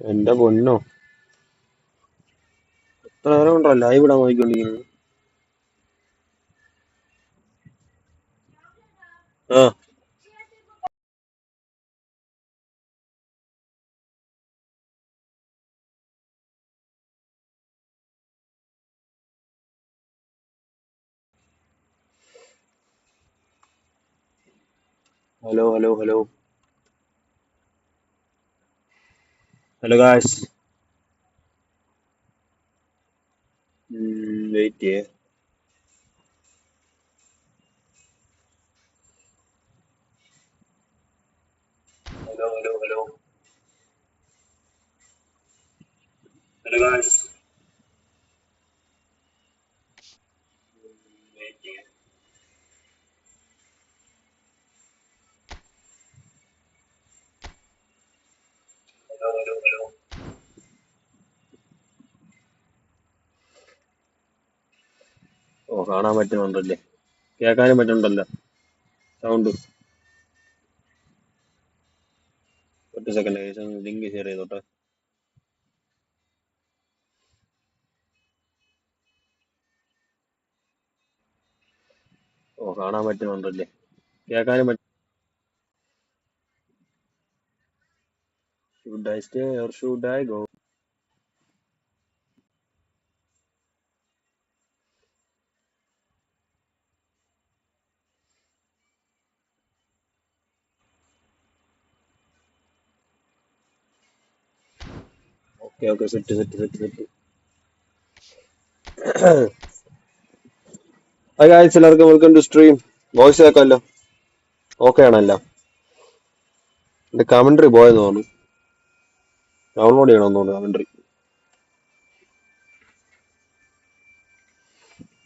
എന്റെ പൊന്നോ. എത്ര നേരം കൊണ്ടോ ലൈവ് ഇടാൻ നോക്കിക്കൊണ്ടിരിക്കുന്നത് ആ. Hello hello hello. hello guys. Mm, wait here hello hello hello. Hello guys. ഓ കാണാൻ പറ്റുന്നുണ്ടല്ലേ? കേൾക്കാനും പറ്റുന്നുണ്ടല്ലോ. സൗണ്ട് ഒറ്റ സെക്കൻഡ് ലിങ്ക് ഷെയർ ചെയ്തോട്ടെ. ഓ കാണാൻ പറ്റുന്നുണ്ടല്ലേ? കേൾക്കാനും പറ്റും should I stay or should I go okay okay set set set set hi guys എല്ലാവർക്കും വെൽക്കം ടു സ്ട്രീം വോയിസ് കേൾക്കാമല്ലോ? ഓക്കെ ആണല്ലോ. എന്റെ കമന്ററി പോയെന്ന് തോന്നുന്നു. ഡൗൺലോഡ് ചെയ്യണം തോന്നുന്നു commentary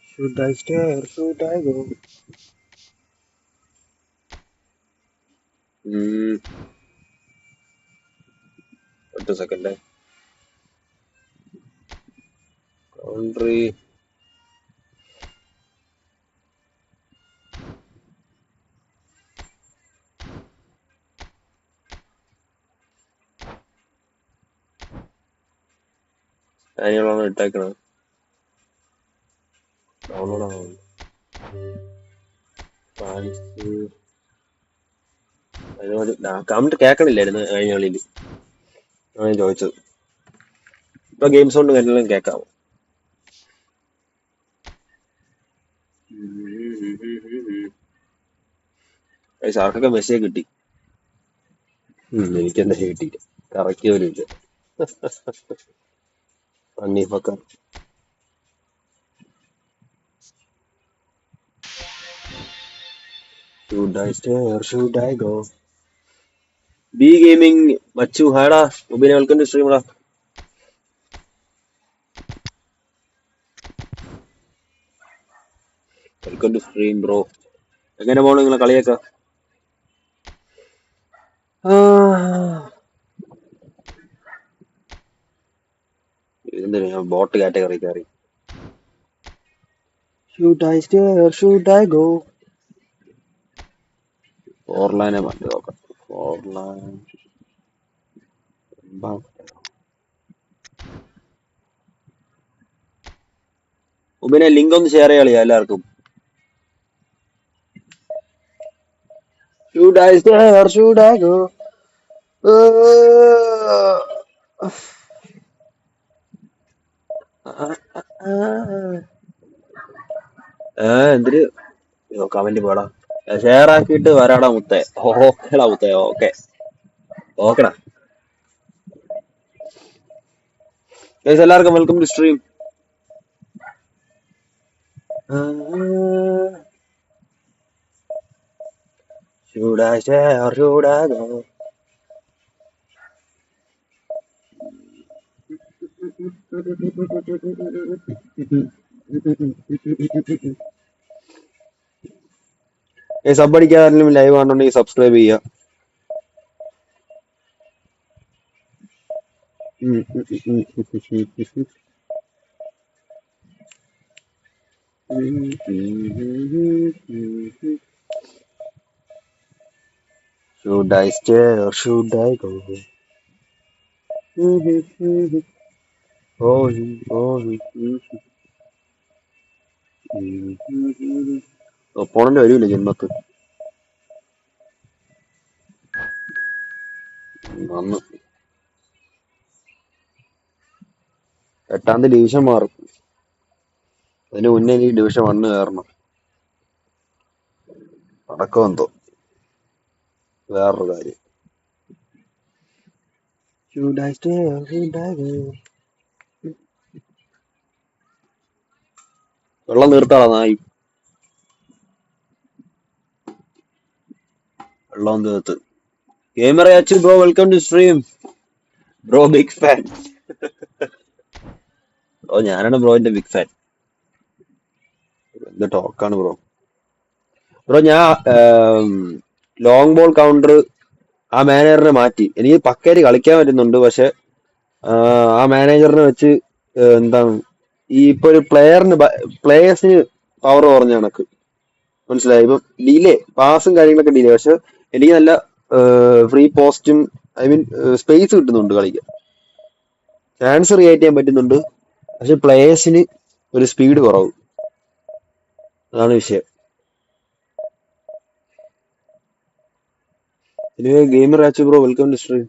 Should I stay or should I go? ഉം, ഒറ്റ സെക്കൻഡ് അതിനുള്ളതാണ് ഇട്ടേക്കണത്. ഡൗൺലോഡ് ആവുന്നു കമന്റ് കേൾക്കണില്ലായിരുന്നു കഴിഞ്ഞ കളിയിൽ ഞാൻ ചോദിച്ചത്. ഇപ്പൊ ഗെയിംസ് കൊണ്ട് കാര്യങ്ങളും കേക്കാവോ സാർക്കൊക്കെ മെസ്സേജ് കിട്ടി. എനിക്കെന്താ കിട്ടിയില്ല. കറക്റ്റ് പോലും ഇല്ല. അന്നീഫൊക്കെ Should I stay or should I go B gaming മച്ചു ഹാടാ. മുബിനെ വെൽക്കം ടു. സ്ട്രീമടാ വെൽക്കം ടു സ്ട്രീം ബ്രോ എങ്ങനെ പോണു നിങ്ങളെ കളിയൊക്കെ? എന്തിനാ ബോട്ട് കാറ്റഗറി കയറി? Should I stay or should I go four ലൈനെ മാറ്റി നോക്കാം. ഫോർ ലൈൻ മുബിനെ ലിങ്ക് ഒന്ന് ഷെയർ ചെയ്യാളിയാ എല്ലാവർക്കും. Should I stay or should I go എന്തിന് കമന്റ് പോടാ. ഷെയർ ആക്കിയിട്ട് വരാടാ മുത്തേ. ഓക്കേടാ മുത്തേ. ഓക്കെ. ഓക്കെടാ. ഗൈസ് എല്ലാവർക്കും welcome to stream should I stay or should I go sub അടിക്കാരെങ്കിലും live ആണെന്നുണ്ടെങ്കിൽ സബ്സ്ക്രൈബ് ചെയ്യുക should I stay or should I oh opponent വരില്ല ജന്മത്ത് വന്നു എട്ടാം തീയതി ഡിവിഷൻ മാറും അതിന് മുന്നേ എനിക്ക് ഡിവിഷൻ വണ്ണ് കയറണം അടക്കം എന്തോ വേറൊരു കാര്യം? വെള്ളം നിർത്താളാ നായി? വെള്ളം തീർത്ത്. ഗെയിമർ അച്ഛൻ bro welcome to stream bro big fan bro ഞാനാണ് ബ്രോന്റെ ബിഗ് ഫാൻ എന്ത് ടോക്കാണ് ബ്രോ ബ്രോ ഞാൻ ലോങ് ബോൾ കൗണ്ടർ ആ മാനേജറിനെ മാറ്റി. എനിക്ക് പക്കയായിട്ട് കളിക്കാൻ പറ്റുന്നുണ്ട് പക്ഷെ ആ മാനേജറിനെ വെച്ച് എന്താണ് ഈ ഇപ്പൊ ഒരു പ്ലെയറിന് പ്ലേയേഴ്സിന് പവർ കുറഞ്ഞ കണക്ക്. മനസ്സിലായി? ഇപ്പൊ ഡിലേ പാസും കാര്യങ്ങളൊക്കെ ഡിലേ. പക്ഷെ എനിക്ക് നല്ല ഫ്രീ പോസ്റ്റും ഐ മീൻ സ്പേസ് കിട്ടുന്നുണ്ട് കളിക്കാൻ ചാൻസ് റിയേറ്റ് ചെയ്യാൻ പറ്റുന്നുണ്ട്. പക്ഷെ പ്ലേയേഴ്സിന് ഒരു സ്പീഡ് കുറവ്. അതാണ് വിഷയം. Gamer Achu bro welcome to stream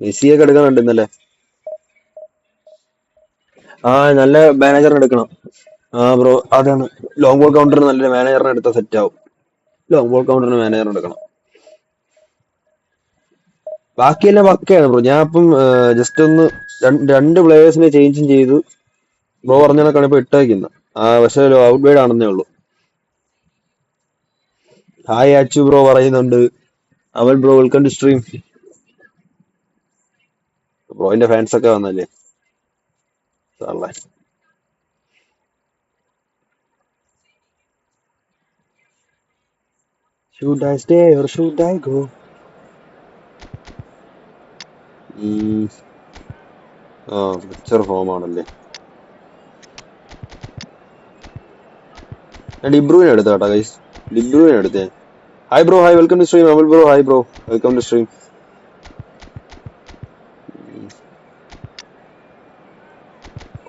മെസ്സിയൊക്കെ എടുക്കാനുണ്ട് ഇന്നലെ ആ നല്ല മാനേജറിനെ എടുക്കണം. ആ ബ്രോ അതാണ്. ലോങ് ബോൾ കൗണ്ടറിന് നല്ല മാനേജറിനെ എടുത്താൽ സെറ്റ് ആവും. ലോങ് ബോൾ കൗണ്ടറിന് മാനേജറിനെ എടുക്കണം. ബാക്കിയെല്ലാം പക്കയാണ് ബ്രോ ഞാൻ ഇപ്പം ജസ്റ്റ് ഒന്ന് രണ്ട് പ്ലേയേഴ്സിനെ ചേഞ്ചും ചെയ്തു. ബ്രോ പറഞ്ഞ ഇപ്പൊ ഇട്ടേക്കുന്നത് ആ പക്ഷെ ഔട്ട് ബൈഡ് ആണെന്നേ ഉള്ളൂ. ഹായ് ആച്ചു ബ്രോ പറയുന്നുണ്ട്. അവൻ ബ്രോ വെൽക്കം ടു സ്ട്രീം ബ്രോയിന്റെ ഫാൻസ് ഒക്കെ വന്നല്ലേ? സാറല്ലേ Should I stay or should I go? ആ പിക്ചർ ഹോമാണല്ലേ ഞാൻ ഡിബ്രൂവിനെ എടുത്ത കേട്ടോ ഗൈസ് ഡിബ്രൂവിനെ എടുത്തേ. Hi bro hi welcome to stream Amal bro hi bro welcome to stream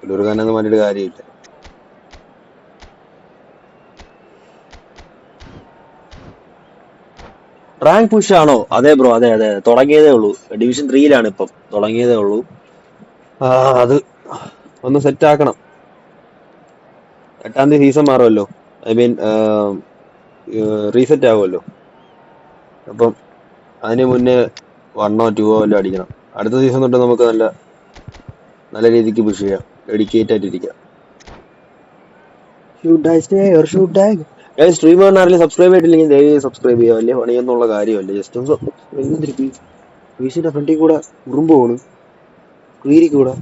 കൊല്ലൂർക്കാനൊന്നും പറഞ്ഞിട്ട് കാര്യമില്ല. റാങ്ക് പുഷ് ആണോ? അതെ ബ്രോ അതെ അതെ. തുടങ്ങിയതേ ഉള്ളൂ. ഡിവിഷൻ ത്രീയിലാണ് ഇപ്പം. തുടങ്ങിയതേ ഉള്ളൂ. ആ അത് ഒന്ന് സെറ്റ് ആക്കണം. എട്ടാം തീയതി സീസൺ മാറുമല്ലോ. ഐ മീൻ റീസെറ്റ് ആവുമല്ലോ. അപ്പം അതിന് മുന്നേ വണ്ണോ ടൂവോ വല്ലതും അടിക്കണം. അടുത്ത സീസൺ തൊട്ട് നമുക്ക് നല്ല നല്ല രീതിക്ക് പുഷ് ചെയ്യാം. ഡെഡിക്കേറ്റ് ആയിട്ടിരിക്കാം സ്ട്രീം ആരെങ്കിലും സബ്സ്ക്രൈബ് ചെയ്തിട്ടില്ലെങ്കിൽ ദയവായി സബ്സ്ക്രൈബ് ചെയ്യുക. വലിയ പണിയൊന്നുള്ള കാര്യമല്ല. ജസ്റ്റ് ഒന്ന് വീശിന്റെ ഫ്രണ്ടിൽ കൂടെ ഉറുമ്പ് പോണ് ക്ലീരി കൂടെ.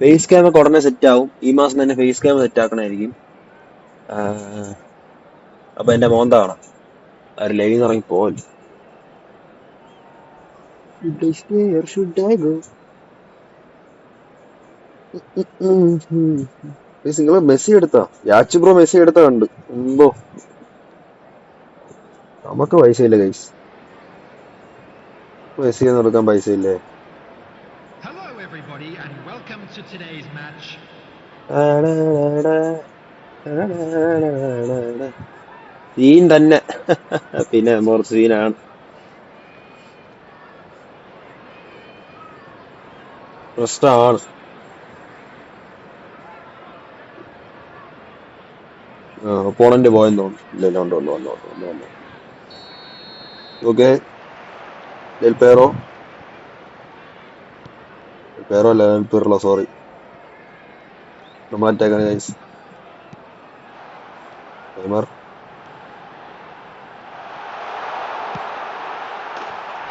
ഫേസ് ക്യാം ഒക്കെ ഉടനെ സെറ്റ് ആവും. ഈ മാസം തന്നെ ഫേസ് ക്യാം സെറ്റ് ആക്കണമായിരിക്കും അപ്പൊ എന്റെ മോന്ത കാണാം? ആര് ലൈവിൽ നിന്ന് ഇറങ്ങി പോവല്ലോ Should I stay or should I go? നിങ്ങൾ മെസ്സി എടുത്താ യാച്ച് ബ്രോ മെസ്സി എടുത്താ കണ്ട്. എന്തോ. നമുക്ക് പൈസ ഇല്ല ഗൈസ് മെസ്സി എന്ന് എടുക്കാൻ പൈസ ഇല്ലേ. സീൻ തന്നെ. പിന്നെ മോർ സീനാണ് പ്രശ്നമാണ് ഒപ്പോണന്റ് പോയെന്ന് തോന്നുന്നു. ഇല്ല ഉണ്ട് വന്നു വന്നു ഉണ്ട് ഉണ്ട് ഓക്കെ. Del Piero? പേറോ അല്ല ഡെൽ പേറോ സോറി മാറ്റേക്കാണ് ഗൈസ് ടൈമർ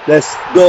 ലെറ്റ്സ് ഗോ